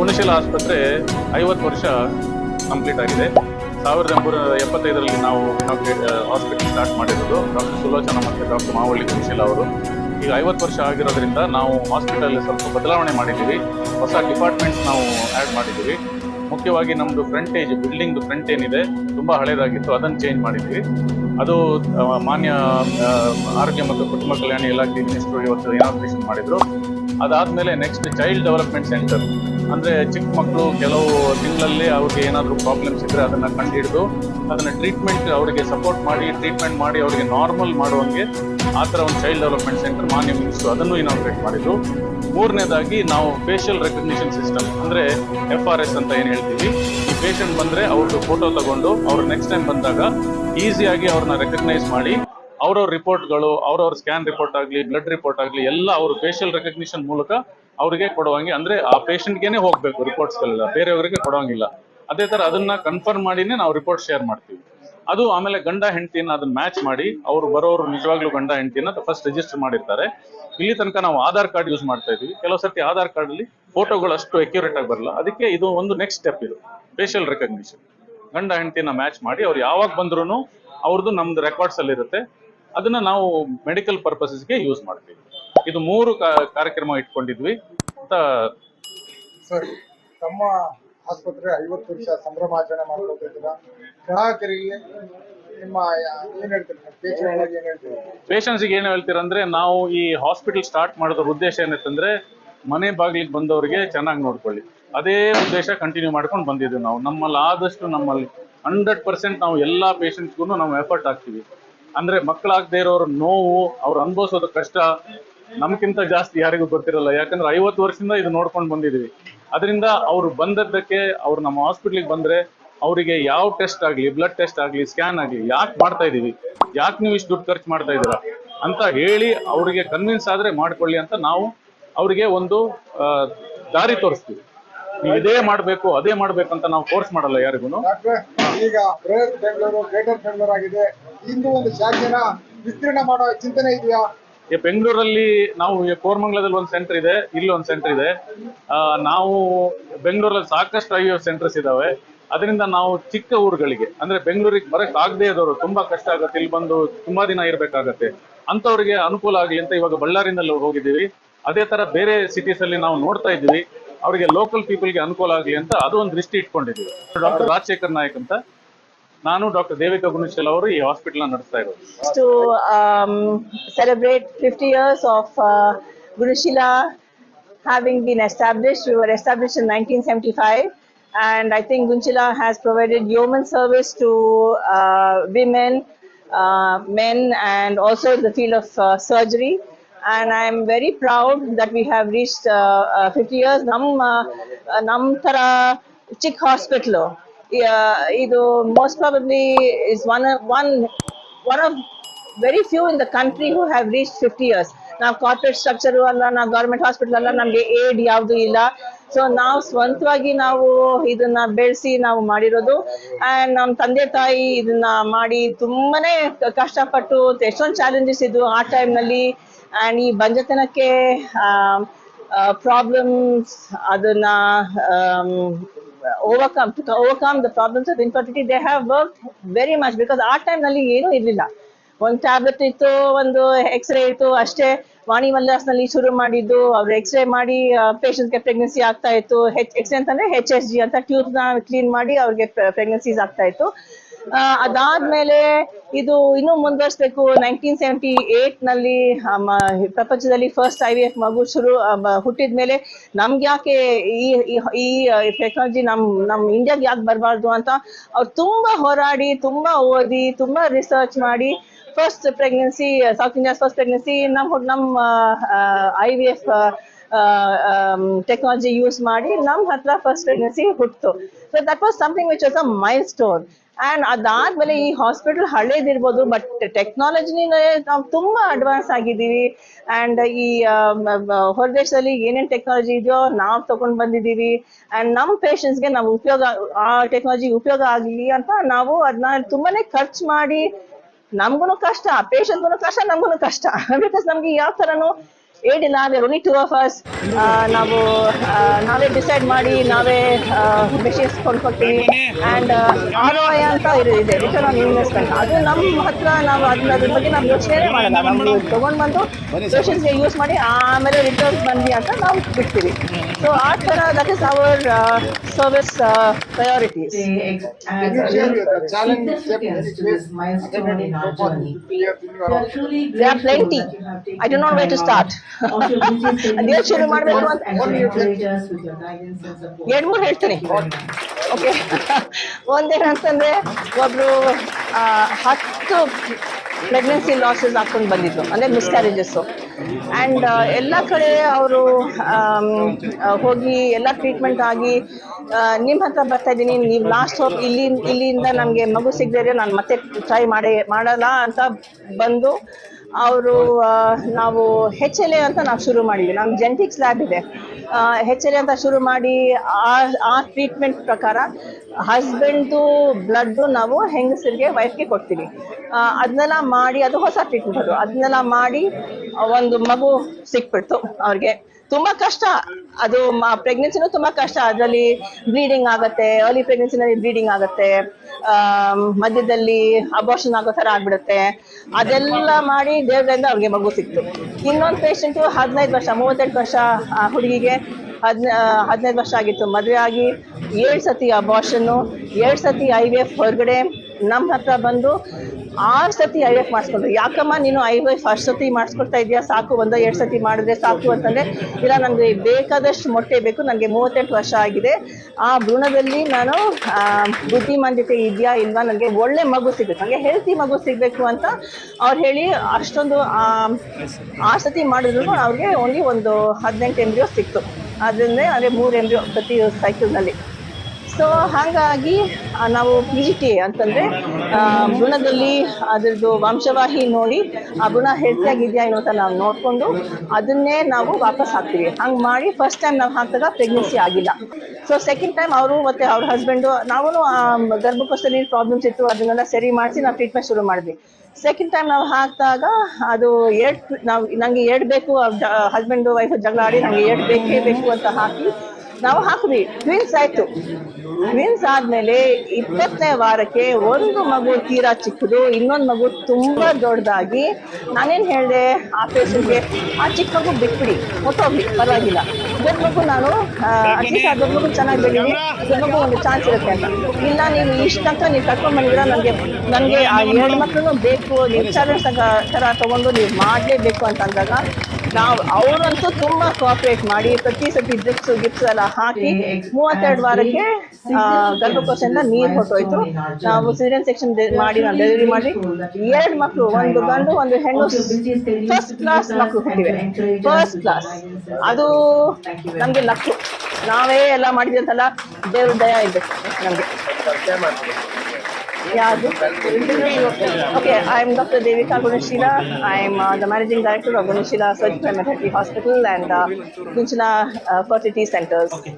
ಗುಣಶೀಲ ಆಸ್ಪತ್ರೆ ಐವತ್ತು ವರ್ಷ ಕಂಪ್ಲೀಟ್ ಆಗಿದೆ. ಸಾವಿರದ ಒಂಬೈನೂರ ಎಪ್ಪತ್ತೈದರಲ್ಲಿ ನಾವು ಹಾಸ್ಪಿಟಲ್ ಸ್ಟಾರ್ಟ್ ಮಾಡಿರೋದು. ಡಾಕ್ಟರ್ ಸುಲೋಚನ ಮತ್ತು ಡಾಕ್ಟರ್ ಮಾವಳ್ಳಿ ಗುಣಶೀಲ ಅವರು. ಈಗ ಐವತ್ತು ವರ್ಷ ಆಗಿರೋದ್ರಿಂದ ನಾವು ಹಾಸ್ಪಿಟಲ್ ಸ್ವಲ್ಪ ಬದಲಾವಣೆ ಮಾಡಿದ್ದೀವಿ. ಹೊಸ ಡಿಪಾರ್ಟ್ಮೆಂಟ್ ನಾವು ಆ್ಯಡ್ ಮಾಡಿದ್ದೀವಿ. ಮುಖ್ಯವಾಗಿ ನಮ್ಮದು ಫ್ರಂಟೇಜ್ ಬಿಲ್ಡಿಂಗ್ದು ಫ್ರಂಟ್ ಏನಿದೆ, ತುಂಬ ಹಳೇದಾಗಿತ್ತು. ಅದನ್ನು ಚೇಂಜ್ ಮಾಡಿದ್ವಿ ಅದು ಮಾನ್ಯ ಆರೋಗ್ಯ ಮತ್ತು ಕುಟುಂಬ ಕಲ್ಯಾಣ ಇಲಾಖೆ ಮಿನಿಸ್ಟ್ರು ಇವತ್ತು ಇನಾಗ್ರೇಷನ್ ಮಾಡಿದರು. ಅದಾದಮೇಲೆ ನೆಕ್ಸ್ಟ್ ಚೈಲ್ಡ್ ಡೆವಲಪ್ಮೆಂಟ್ ಸೆಂಟರ್ ಅಂದ್ರೆ ಚಿಕ್ಕ ಮಕ್ಕಳು ಕೆಲವು ತಿಂಗಳಲ್ಲಿ ಅವ್ರಿಗೆ ಏನಾದರೂ ಪ್ರಾಬ್ಲಮ್ಸ್ ಇದ್ದರೆ ಅದನ್ನ ಕಂಡುಹಿಡಿದು ಅದನ್ನ ಟ್ರೀಟ್ಮೆಂಟ್ ಅವರಿಗೆ ಸಪೋರ್ಟ್ ಮಾಡಿ ಟ್ರೀಟ್ಮೆಂಟ್ ಮಾಡಿ ಅವರಿಗೆ ನಾರ್ಮಲ್ ಮಾಡುವಂಗೆ ಆ ಥರ ಒಂದು ಚೈಲ್ಡ್ ಡೆವಲಪ್ಮೆಂಟ್ ಸೆಂಟರ್ ಮಾನ್ಯ ಮಿನಿಸ್ಟ್ರು ಅದನ್ನು ಇನಾಗ್ರೇಟ್ ಮಾಡಿದ್ದು. ಮೂರನೇದಾಗಿ ನಾವು ಫೇಶಿಯಲ್ ರೆಕಗ್ನಿಷನ್ ಸಿಸ್ಟಮ್ ಅಂದರೆ ಎಫ್ ಆರ್ ಎಸ್ ಅಂತ ಏನು ಹೇಳ್ತೀವಿ. ಈ ಪೇಷಂಟ್ ಬಂದರೆ ಅವ್ರದ್ದು ಫೋಟೋ ತಗೊಂಡು ಅವ್ರು ನೆಕ್ಸ್ಟ್ ಟೈಮ್ ಬಂದಾಗ ಈಸಿಯಾಗಿ ಅವ್ರನ್ನ ರೆಕಗ್ನೈಸ್ ಮಾಡಿ ಅವ್ರವ್ರ ರಿಪೋರ್ಟ್ಗಳು, ಅವ್ರವ್ರ ಸ್ಕ್ಯಾನ್ ರಿಪೋರ್ಟ್ ಆಗಲಿ, ಬ್ಲಡ್ ರಿಪೋರ್ಟ್ ಆಗಲಿ, ಎಲ್ಲ ಅವರು ಫೇಶಿಯಲ್ ರೆಕಗ್ನಿಷನ್ ಮೂಲಕ ಅವರಿಗೆ ಕೊಡುವಂಗೆ, ಅಂದ್ರೆ ಆ ಪೇಷಂಟ್ಗೆನೆ ಹೋಗ್ಬೇಕು ರಿಪೋರ್ಟ್ಸ್ಗಳೆಲ್ಲ ಬೇರೆಯವರಿಗೆ ಕೊಡೋಂಗಿಲ್ಲ. ಅದೇ ತರ ಅದನ್ನ ಕನ್ಫರ್ಮ್ ಮಾಡಿನೇ ನಾವು ರಿಪೋರ್ಟ್ ಶೇರ್ ಮಾಡ್ತೀವಿ. ಅದು ಆಮೇಲೆ ಗಂಡ ಹೆಂಡತಿನ ಅದನ್ನ ಮ್ಯಾಚ್ ಮಾಡಿ, ಅವರು ಬರೋರು ನಿಜವಾಗ್ಲೂ ಗಂಡ ಹೆಂಡತಿನ ಫಸ್ಟ್ ರಿಜಿಸ್ಟರ್ ಮಾಡಿರ್ತಾರೆ. ಇಲ್ಲಿ ತನಕ ನಾವು ಆಧಾರ್ ಕಾರ್ಡ್ ಯೂಸ್ ಮಾಡ್ತಾ ಇದೀವಿ. ಕೆಲವು ಸರ್ತಿ ಆಧಾರ್ ಕಾರ್ಡ್ ಅಲ್ಲಿ ಫೋಟೋಗಳು ಅಷ್ಟು ಅಕ್ಯುರೇಟ್ ಆಗಿ ಬರಲ್ಲ. ಅದಕ್ಕೆ ಇದು ಒಂದು ನೆಕ್ಸ್ಟ್ ಸ್ಟೆಪ್ ಇದು ಫೇಶಿಯಲ್ ರೆಕಗ್ನಿಷನ್ ಗಂಡ ಹೆಂಡತಿನ ಮ್ಯಾಚ್ ಮಾಡಿ, ಅವ್ರು ಯಾವಾಗ ಬಂದ್ರು ಅವ್ರದ್ದು ನಮ್ದು ರೆಕಾರ್ಡ್ಸ್ ಅಲ್ಲಿ ಇರುತ್ತೆ ಅದನ್ನ ನಾವು ಮೆಡಿಕಲ್ ಪರ್ಪಸಸ್ಗೆ ಯೂಸ್ ಮಾಡ್ತೀವಿ. ಇದು ಮೂರು ಕಾರ್ಯಕ್ರಮ ಇಟ್ಕೊಂಡಿದ್ವಿ ಅಂತ ಸರ್. ತಮ್ಮ ಆಸ್ಪತ್ರೆ ಐವತ್ತು ವರ್ಷ ಸಂಭ್ರಮಾಚರಣೆ ಮಾಡ್ಕೊತಿದ್ದೀರಾ? ಗ್ರಾಹಕರಿಗೆ ನಿಮ್ಮ ಹೇಳ್ತೀರಿ? ಏನು ಹೇಳ್ತೀರಂದ್ರೆ ನಾವು ಈ ಹಾಸ್ಪಿಟಲ್ ಸ್ಟಾರ್ಟ್ ಮಾಡೋದ್ರ ಉದ್ದೇಶ ಏನಂತಂದ್ರೆ ಮನೆ ಬಾಗಿಲಿಗೆ ಬಂದವರಿಗೆ ಚೆನ್ನಾಗಿ ನೋಡ್ಕೊಳ್ಳಿ. ಅದೇ ಉದ್ದೇಶ ಕಂಟಿನ್ಯೂ ಮಾಡ್ಕೊಂಡು ಬಂದಿದ್ದೀವಿ ನಾವು. ನಮ್ಮಲ್ಲಿ ಆದಷ್ಟು ನಮ್ಮಲ್ಲಿ ಹಂಡ್ರೆಡ್ ಪರ್ಸೆಂಟ್ ನಾವು ಎಲ್ಲಾ ಪೇಷಂಟ್ಸ್ಗೂ ನಾವು ಎಫರ್ಟ್ ಹಾಕ್ತೀವಿ. ಅಂದ್ರೆ ಮಕ್ಕಳಾಗದೇ ಇರೋರ ನೋವು ಅವ್ರು ಅನುಭವಿಸೋದು ಕಷ್ಟ ನಮ್ಗಿಂತ ಜಾಸ್ತಿ ಯಾರಿಗೂ ಗೊತ್ತಿರಲ್ಲ. ಯಾಕಂದ್ರೆ ಐವತ್ತು ವರ್ಷದಿಂದ ಇದು ನೋಡ್ಕೊಂಡು ಬಂದಿದೀವಿ. ಅದರಿಂದ ಅವ್ರು ಬಂದದ್ದಕ್ಕೆ ಅವ್ರು ನಮ್ಮ ಹಾಸ್ಪಿಟ್ಲಿಗೆ ಬಂದ್ರೆ ಅವರಿಗೆ ಯಾವ ಟೆಸ್ಟ್ ಆಗಲಿ, ಬ್ಲಡ್ ಟೆಸ್ಟ್ ಆಗಲಿ, ಸ್ಕ್ಯಾನ್ ಆಗಲಿ, ಯಾಕೆ ಮಾಡ್ತಾ ಇದೀವಿ? ಯಾಕೆ ನೀವು ಇಷ್ಟು ದುಡ್ಡು ಖರ್ಚು ಮಾಡ್ತಾ ಇದ್ದೀರಾ? ಅಂತ ಹೇಳಿ ಅವರಿಗೆ ಕನ್ವಿನ್ಸ್ ಆದ್ರೆ ಮಾಡ್ಕೊಳ್ಳಿ ಅಂತ ನಾವು ಅವರಿಗೆ ಒಂದು ದಾರಿ ತೋರಿಸ್ತೀವಿ. ಇದೇ ಮಾಡಬೇಕು, ಅದೇ ಮಾಡ್ಬೇಕು ಅಂತ ನಾವು ಫೋರ್ಸ್ ಮಾಡಲ್ಲ ಯಾರಿಗೂ ಈಗ ಬೆಂಗಳೂರು, ಗ್ರೇಟರ್ ಬೆಂಗಳೂರು ಆಗಿದೆ ಇಂದು ಒಂದು ಶಾಖೆನ ವಿಸ್ತೀರ್ಣ ಮಾಡೋ ಚಿಂತನೆ ಇದೆಯಾ? ಬೆಂಗಳೂರಲ್ಲಿ ನಾವು ಕೋರ್ಮಂಗ್ಲದಲ್ಲಿ ಒಂದು ಸೆಂಟರ್ ಇದೆ, ಇಲ್ಲಿ ಒಂದು ಸೆಂಟರ್ ಇದೆ. ನಾವು ಬೆಂಗಳೂರಲ್ಲಿ ಸಾಕಷ್ಟು ಐ ಸೆಂಟರ್ಸ್ ಇದಾವೆ. ಅದರಿಂದ ನಾವು ಚಿಕ್ಕ ಊರುಗಳಿಗೆ, ಅಂದ್ರೆ ಬೆಂಗಳೂರಿಗೆ ಬರಕ್ ಆಗದೆ ಇರೋರು ತುಂಬಾ ಕಷ್ಟ ಆಗುತ್ತೆ, ಇಲ್ಲಿ ಬಂದು ತುಂಬಾ ದಿನ ಇರ್ಬೇಕಾಗತ್ತೆ. ಅಂತವ್ರಿಗೆ ಅನುಕೂಲ ಆಗಲಿ ಅಂತ ಇವಾಗ ಬಳ್ಳಾರಿನಲ್ಲಿ ಹೋಗಿದ್ದೀವಿ. ಅದೇ ತರ ಬೇರೆ ಸಿಟೀಸ್ ಅಲ್ಲಿ ನಾವು ನೋಡ್ತಾ ಇದ್ದೀವಿ. ಅವರಿಗೆ ಲೋಕಲ್ ಪೀಪಲ್ಗೆ ಅನುಕೂಲ ಆಗಲಿ ಅಂತ ಅದು ಒಂದು ದೃಷ್ಟಿ ಇಟ್ಕೊಂಡಿದ್ದೀವಿ. ಡಾಕ್ಟರ್ ರಾಜಶೇಖರ್ ನಾಯಕ್ ಅಂತ. ನಾನು ಡಾಕ್ಟರ್ ದೇವಿಕಾ ಗುಣಶೀಲ ಅವರು ಈ ಹಾಸ್ಪಿಟಲ್ ನಡೆಸ್ತಾ ಇರೋದು to um, celebrate 50 years of uh, Gurushila having been established. We were established in 1975, and I think Gunchila has provided yeoman service to uh, women, uh, men, and also the field of uh, surgery. And I'm very proud that we have reached uh, uh, 50 years. Nam, uh, nam tara chick hospital. ಇದು most probably is one one one of very few in the country country have reach fifty 50 years. ನಾವು corporate structure ಅಲ್ಲ, ನಾವು government hospital ಅಲ್ಲ, ನಮಗೆ aid ಯಾವುದು ಇಲ್ಲ. So ನಾವು ಸ್ವಂತವಾಗಿ ನಾವು ಇದನ್ನ ಬೆಳೆಸಿ ನಾವು ಮಾಡಿರೋದು. ಅಂಡ್ ನಮ್ಮ ತಂದೆ ತಾಯಿ ಇದನ್ನ ಮಾಡಿ ತುಂಬಾನೇ ಕಷ್ಟಪಟ್ಟು ಎಷ್ಟೊಂದು ಚಾಲೆಂಜಸ್ ಇದ್ವು ಆ ಟೈಮ್ನಲ್ಲಿ ಅಂಡ್ ಈ ಬಂಜತನಕ್ಕೆ ಪ್ರಾಬ್ಲಮ್ಸ್ ಅದನ್ನ overcome to overcome the problems of infertility they have work very much because ಆ ಟೈಮ್ನಲ್ಲಿ ಏನೂ ಇರಲಿಲ್ಲ. ಒಂದು ಟ್ಯಾಬ್ಲೆಟ್ ಇತ್ತು, ಒಂದು ಎಕ್ಸ್ರೇ ಇತ್ತು, ಅಷ್ಟೇ. ವಾಣಿ ಮಲ್ಲಾಸ್ನಲ್ಲಿ ಶುರು ಮಾಡಿದ್ದು, ಅವ್ರು ಎಕ್ಸ್ರೇ ಮಾಡಿ ಪೇಷಂಟ್ಗೆ ಪ್ರೆಗ್ನೆನ್ಸಿ ಆಗ್ತಾ ಇತ್ತು. ಹೆಚ್ ಎಕ್ಸ್ರೇ ಅಂತಂದ್ರೆ ಹೆಚ್ ಎಸ್ ಜಿ ಅಂತ ಟ್ಯೂಬ್ನ ಕ್ಲೀನ್ ಮಾಡಿ ಅವ್ರಿಗೆ ಪ್ರೆಗ್ನೆನ್ಸೀಸ್ ಆಗ್ತಾ ಇತ್ತು. ಅದಾದ್ಮೇಲೆ ಇದು ಇನ್ನೂ ಮುಂದುವರಿಸಬೇಕು ನೈನ್ಟೀನ್ ಸೆವೆಂಟಿ ಏಟ್ನಲ್ಲಿ ಪ್ರಪಂಚದಲ್ಲಿ ಫಸ್ಟ್ ಐ ವಿ ಎಫ್ ಮಗು ಶುರು ಹುಟ್ಟಿದ ಮೇಲೆ ನಮ್ಗೆ ಯಾಕೆ ಈ, ಈ- ಟೆಕ್ನಾಲಜಿ ನಮ್ ನಮ್ ಇಂಡಿಯಾಗೆ ಯಾಕೆ ಬರಬಾರ್ದು ಅಂತ ಅವ್ರು ತುಂಬಾ ಹೋರಾಡಿ, ತುಂಬಾ ಓದಿ, ತುಂಬಾ ರಿಸರ್ಚ್ ಮಾಡಿ first pregnancy South India's first pregnancy ನಮ್ ನಮ್ I V F technology use ಮಾಡಿ ನಮ್ ಹತ್ರ ಫಸ್ಟ್ ಪ್ರೆಗ್ನೆನ್ಸಿ ಹುಟ್ಟಿತು so that was something which was a milestone and ಅದಾದ್ಮೇಲೆ ಈ ಹಾಸ್ಪಿಟಲ್ ಹಳೇದಿರ್ಬೋದು ಬಟ್ ಟೆಕ್ನಾಲಜಿನೇ ನಾವು ತುಂಬಾ ಅಡ್ವಾನ್ಸ್ ಆಗಿದ್ದೀವಿ. ಅಂಡ್ ಈ ಮ- ಹೊರದೇಶದಲ್ಲಿ ಏನೇನ್ ಟೆಕ್ನಾಲಜಿ ಇದೆಯೋ ನಾವು ತಗೊಂಡ್ ಬಂದಿದ್ದೀವಿ. ಅಂಡ್ ನಮ್ಮ ಪೇಷಂಟ್ಸ್ಗೆ ನಾವು ಉಪಯೋಗ, ಆ ಟೆಕ್ನಾಲಜಿ ಉಪಯೋಗ ಆಗಲಿ ಅಂತ ನಾವು ಅದನ್ನ ತುಂಬಾನೇ ಖರ್ಚು ಮಾಡಿ ನಮ್ಗುನು ಕಷ್ಟ ಪೇಷಂಟ್ಗೂ ಕಷ್ಟ ನಮ್ಗೂ ಕಷ್ಟ. ಬಿಕಾಸ್ ನಮ್ಗೆ ಯಾವ ತರನು ಏನಿಲ್ಲ ನಾವೇ ಒನ್ಲಿ ಟೂ ಆಫ್ ಅಸ್ ನಾವು ನಾವೇ ಡಿಸೈಡ್ ಮಾಡಿ ನಾವೇ ಮೆಷಿನ್ಸ್ ಕೊಂಡ್ಕೊಡ್ತೀವಿ ಆ್ಯಂಡ್ ಆರ್ ಒ ಐ ಅಂತ ಇದೆ ರಿಟರ್ನ್ ಆನ್ ಇನ್ವೆಸ್ಟ್ಮೆಂಟ್ ಅದು ನಮ್ಮ ಹತ್ರ ನಾವು ಅದನ್ನ ಅದ್ರ ಬಗ್ಗೆ ನಾವು ಯೋಚನೆ ಮಾಡಲ್ಲ ನಾವು ತೊಗೊಂಡು ಬಂದು ಮೆಷಿನ್ಸ್ಗೆ ಯೂಸ್ ಮಾಡಿ ಆಮೇಲೆ ರಿಟರ್ನ್ಸ್ ಬಂದ್ವಿ ಅಂತ ನಾವು ಬಿಡ್ತೀವಿ ಸೊ ಆ ಥರ that is our service priorities? There are plenty. I don't know where to start. ಅದೇನ್ ಶುರು ಮಾಡ್ಬೇಕು ಅಂತ- ಎರಡ್ ಮೂರು ಹೇಳ್ತೀನಿ. ಓಕೆ ಒಂದೇನಂತಂದ್ರೆ ಒಬ್ರು ಹತ್ತು ಪ್ರೆಗ್ನೆನ್ಸಿ ಲಾಸಸ್ ಹಾಕೊಂಡು ಬಂದಿದ್ರು. ಅಂದ್ರೆ ಮಿಸ್ಕ್ಯಾರೇಜಸ್ ಅಂಡ್ ಎಲ್ಲ ಕಡೆ ಅವರು ಹೋಗಿ ಎಲ್ಲ ಟ್ರೀಟ್ಮೆಂಟ್ ಆಗಿ ನಿಮ್ಮ ಹತ್ರ ಬರ್ತಾ ಇದ್ದೀನಿ. ನೀವು ಲಾಸ್ಟ್ ಹೋಪ್ ಇಲ್ಲಿ ಇಲ್ಲಿಂದ ನಮಗೆ ಮಗು ಸಿಗದೇ ನಾನು ಮತ್ತೆ ಟ್ರೈ ಮಾಡೇ ಮಾಡಲ್ಲ ಅಂತ ಬಂದು ಅವರು ನಾವು ಹೆಚ್ ಎಲ್ ಎ ಅಂತ ನಾವು ಶುರು ಮಾಡಿದ್ವಿ. ನಮ್ಮ ಜೆನೆಟಿಕ್ಸ್ ಲ್ಯಾಬ್ ಇದೆ. ಹೆಚ್ ಎಲ್ ಎ ಅಂತ ಶುರು ಮಾಡಿ ಆ ಆ ಟ್ರೀಟ್ಮೆಂಟ್ ಪ್ರಕಾರ ಹಸ್ಬೆಂಡ್ದು ಬ್ಲಡ್ಡು ನಾವು ಹೆಂಗಸರಿಗೆ ವೈಫ್ಗೆ ಕೊಡ್ತೀವಿ. ಅದನ್ನೆಲ್ಲ ಮಾಡಿ ಅದು ಹೊಸ ಟ್ರೀಟ್ಮೆಂಟ್ ಅದು. ಅದನ್ನೆಲ್ಲ ಮಾಡಿ ಒಂದು ಮಗು ಸಿಕ್ಬಿಡ್ತು ಅವ್ರಿಗೆ. ತುಂಬ ಕಷ್ಟ. ಅದು ಪ್ರೆಗ್ನೆನ್ಸಿನೂ ತುಂಬ ಕಷ್ಟ. ಅದರಲ್ಲಿ ಬ್ಲೀಡಿಂಗ್ ಆಗುತ್ತೆ ಅರ್ಲಿ ಪ್ರೆಗ್ನೆನ್ಸಿನಲ್ಲಿ ಬ್ಲೀಡಿಂಗ್ ಆಗುತ್ತೆ. ಮಧ್ಯದಲ್ಲಿ ಅಬೋಷನ್ ಆಗೋ ಥರ ಆಗ್ಬಿಡುತ್ತೆ. ಅದೆಲ್ಲ ಮಾಡಿ ದೇವರಿಂದ ಅವ್ರಿಗೆ ಮಗು ಸಿಕ್ತು. ಇನ್ನೊಂದು ಪೇಷಂಟು ಹದಿನೈದು ವರ್ಷ, ಮೂವತ್ತೆಂಟು ವರ್ಷ ಹುಡುಗಿಗೆ ಹದಿನ ಹದಿನೈದು ವರ್ಷ ಆಗಿತ್ತು. ಮದುವೆ ಆಗಿ ಏಳು ಸತಿ ಅಬಾಷನ್ನು ಏಳು ಸತಿ ಐ ವಿ ಎಫ್ ಹೊರಗಡೆ ನಮ್ಮ ಹತ್ರ ಬಂದು ಆರು ಸತಿ ಐ ಎಫ್ ಮಾಡಿಸ್ಕೊಂಡ್ರು. ಯಾಕಮ್ಮ ನೀನು ಐ ಎಫ್ ಅಷ್ಟು ಸತಿ ಮಾಡಿಸ್ಕೊಡ್ತಾ ಇದೆಯಾ? ಸಾಕು ಒಂದು ಎರಡು ಸತಿ ಮಾಡಿದ್ರೆ ಸಾಕು ಅಂತಂದ್ರೆ ಇಲ್ಲ ನನಗೆ ಬೇಕಾದಷ್ಟು ಮೊಟ್ಟೆ ಬೇಕು ನನಗೆ ಮೂವತ್ತೆಂಟು ವರ್ಷ ಆಗಿದೆ. ಆ ಭ್ರೂಣದಲ್ಲಿ ನಾನು ಬುದ್ಧಿಮಾಂದ್ಯತೆ ಇದೆಯಾ ಇಲ್ವಾ? ನನಗೆ ಒಳ್ಳೆ ಮಗು ಸಿಗಬೇಕು. ನನಗೆ ಹೆಲ್ತಿ ಮಗು ಸಿಗಬೇಕು ಅಂತ ಅವ್ರು ಹೇಳಿ ಅಷ್ಟೊಂದು ಆ, ಆ ಸತಿ ಮಾಡಿದ್ರು ಅವ್ರಿಗೆ ಓನ್ಲಿ ಒಂದು ಹದಿನೆಂಟು ಎಂಬ್ರಿಯೋ ಸಿಕ್ತು. ಅದರಿಂದ ಅಂದರೆ ಮೂರು ಎಂಬ್ರಿಯೋ ಪ್ರತಿ ಸೈಕಲ್ನಲ್ಲಿ ಸೊ ಹಾಗಾಗಿ ನಾವು ಪಿ ಟಿ ಅಂತಂದರೆ ಗುಣದಲ್ಲಿ ಅದರದ್ದು ವಂಶವಾಹಿ ನೋಡಿ, ಆ ಗುಣ ಹೆಲ್ತಿಯಾಗಿದೆಯಾ ಅಂತ ನಾವು ನೋಡಿಕೊಂಡು ಅದನ್ನೇ ನಾವು ವಾಪಸ್ ಹಾಕ್ತೀವಿ. ಹಂಗೆ ಮಾಡಿ ಫಸ್ಟ್ ಟೈಮ್ ನಾವು ಹಾಕಿದಾಗ ಪ್ರೆಗ್ನೆನ್ಸಿ ಆಗಿಲ್ಲ. ಸೊ ಸೆಕೆಂಡ್ ಟೈಮ್ ಅವರು ಮತ್ತೆ ಅವ್ರ ಹಸ್ಬೆಂಡು ನಾವು ಗರ್ಭಕೋಶದಲ್ಲಿ ಪ್ರಾಬ್ಲಮ್ಸ್ ಇತ್ತು, ಅದನ್ನೆಲ್ಲ ಸರಿ ಮಾಡಿಸಿ ನಾವು ಟ್ರೀಟ್ಮೆಂಟ್ ಶುರು ಮಾಡಿದ್ವಿ. ಸೆಕೆಂಡ್ ಟೈಮ್ ನಾವು ಹಾಕಿದಾಗ ಅದು ಎರಡು ನಾವು ನನಗೆ ಎರಡು ಬೇಕು ಹಸ್ಬೆಂಡು ವೈಫ್ ಜಗಳ ಆಡಿ ನನಗೆ ಎರಡು ಬೇಕೇ ಬೇಕು ಅಂತ ಹಾಕಿ ನಾವು ಹಾಕಿದ್ವಿ ಟ್ವಿನ್ಸ್ ಆಯ್ತು. ಟ್ವಿನ್ಸ್ ಆದ್ಮೇಲೆ ಇಪ್ಪತ್ತನೇ ವಾರಕ್ಕೆ ಒಂದು ಮಗು ತೀರಾ ಚಿಕ್ಕದು, ಇನ್ನೊಂದು ಮಗು ತುಂಬಾ ದೊಡ್ಡದಾಗಿ ನಾನೇನ್ ಹೇಳಿದೆ, ಆ ಪೇಷಂಟ್ಗೆ ಆ ಚಿಕ್ಕ ಮಗು ಬಿಟ್ಬಿಡಿ ಹೊತ್ತೋಗ್ಲಿ ಪರವಾಗಿಲ್ಲ. ದೊಡ್ಡ ಮಗು ನಾನು ದೊಡ್ಡ ಮಗು ಚೆನ್ನಾಗಿ ಬೆಳೀಲಿ, ದೊಡ್ಡ ಮಗು ಒಂದು ಚಾನ್ಸ್ ಇರುತ್ತೆ ಅಂತ. ಇಲ್ಲ, ನೀವು ಇಷ್ಟ ತನಕ ನೀವು ಕರ್ಕೊಂಡ್ಬಂದಿರ ನನಗೆ ನನಗೆ ಆ ಎರಡು ಮಕ್ಕಳು ಬೇಕು, ನೀವು ಚಾಲೆಂಜ್ ಥರ ತಗೊಂಡು ನೀವು ಮಾಡಲೇಬೇಕು ಅಂತ ಅಂದಾಗ ನಾವು ಅವರಂತೂ ತುಂಬಾ ಕೋಆಪರೇಟ್ ಮಾಡಿ ಪ್ರತಿ ಸತಿ ಡ್ರಿಪ್ಸ್ ಗಿಪ್ಸ್ ಎಲ್ಲ ಹಾಕಿ ಮೂವತ್ತೆರಡು ವಾರಕ್ಕೆ ಗರ್ಭಕೋಶದಿಂದ ನೀರು ಹೊಟ್ಟೋಯ್ತು ನಾವು ಸಿರಿಯನ್ ಸೆಕ್ಷನ್ ಮಾಡಿ ನಾವು ಡೆಲಿವರಿ ಮಾಡಿ ಎರಡು ಮಕ್ಕಳು ಒಂದು ಗಂಡು ಒಂದು ಹೆಣ್ಣು. ಫಸ್ಟ್ ಕ್ಲಾಸ್ ಮಕ್ಕಳು ಹುಟ್ಟಿವೆ. ಫಸ್ಟ್ ಕ್ಲಾಸ್ ಅದು ನಮಗೆ ಲಕ್ಕು ನಾವೇ ಎಲ್ಲ ಮಾಡಿದ್ವಿ ಅಂತಲ್ಲ ದೇವ್ರ ದಯ ಇರ್ಬೇಕು ನಮಗೆ. Yeah, okay, I'm Dr. Devika Gunashila. I'm uh, the managing director of Gunashila Surgical Maternity Hospital and uh, Gunshila uh, Fertility Centers. Okay.